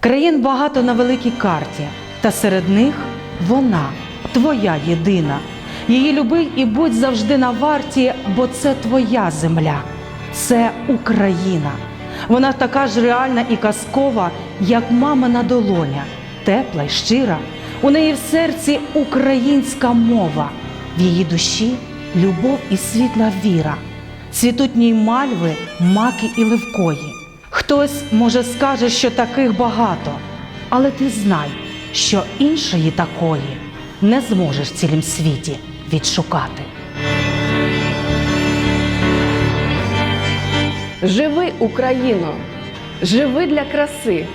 Країн багато на великій карті, та серед них вона, твоя єдина. Її люби і будь завжди на варті, бо це твоя земля, це Україна. Вона така ж реальна і казкова, як мамина долоня, тепла й щира. У неї в серці українська мова, в її душі любов і світла віра. Цвітуть ній мальви, маки і ливкої. Хтось, може, скаже, що таких багато, але ти знай, що іншої такої не зможеш в цілім світі відшукати. Живи, Україно, живи для краси,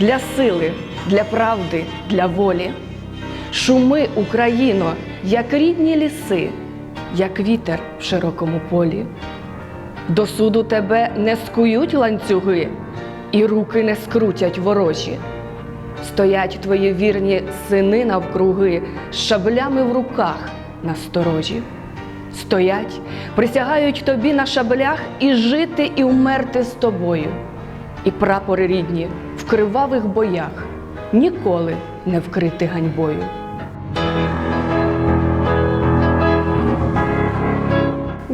для сили, для правди, для волі. Шуми, Україно, як рідні ліси, як вітер в широкому полі. До суду тебе не скують ланцюги, і руки не скрутять ворожі. Стоять твої вірні сини навкруги, шаблями в руках насторожі. Стоять, присягають тобі на шаблях і жити, і вмерти з тобою. І прапори рідні в кривавих боях ніколи не вкрити ганьбою.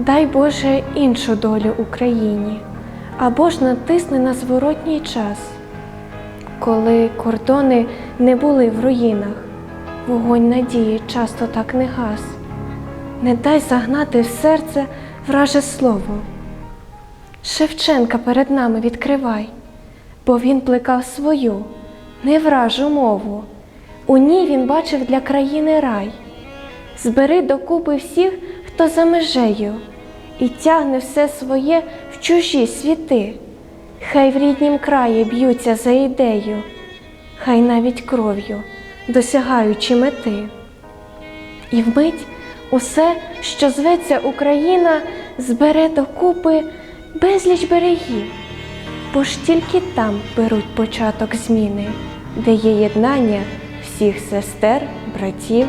Дай Боже іншу долю Україні, або ж натисни на зворотній час, коли кордони не були в руїнах, вогонь надії часто так не гас. Не дай загнати в серце враже слово. Шевченка перед нами відкривай, бо він плекав свою, не вражу мову. У ній він бачив для країни рай. Збери докупи всіх, хто за межею, і тягне все своє в чужі світи. Хай в ріднім краї б'ються за ідею, хай навіть кров'ю, досягаючи мети. І вмить усе, що зветься Україна, збере докупи безліч берегів, бо ж тільки там беруть початок зміни, де є єднання всіх сестер, братів.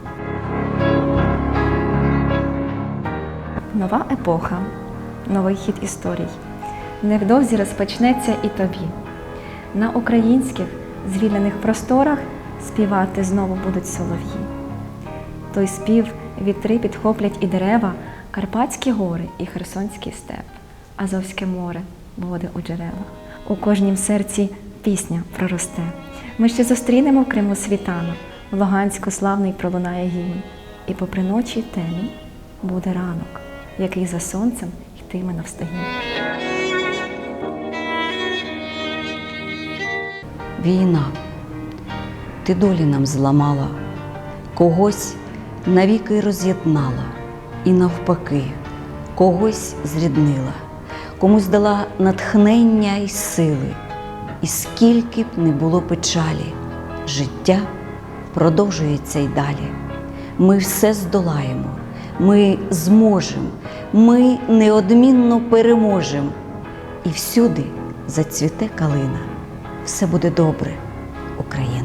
Нова епоха, новий хід історій. Невдовзі розпочнеться і тобі. На українських звільнених просторах співати знову будуть солов'ї. Той спів вітри підхоплять і дерева, Карпатські гори і Херсонський степ, Азовське море, води у джерелах. У кожнім серці пісня проросте. Ми ще зустрінемо в Криму світанок, в Луганську славний пролунає гімн. І попри ночі темні буде ранок, який за сонцем йтиме навстигні. Війна, ти долі нам зламала, когось навіки роз'єднала, і навпаки, когось зріднила, комусь дала натхнення й сили, і скільки б не було печалі, життя продовжується й далі. Ми все здолаємо, ми зможемо, ми неодмінно переможемо, і всюди зацвіте калина. Все буде добре, Україна.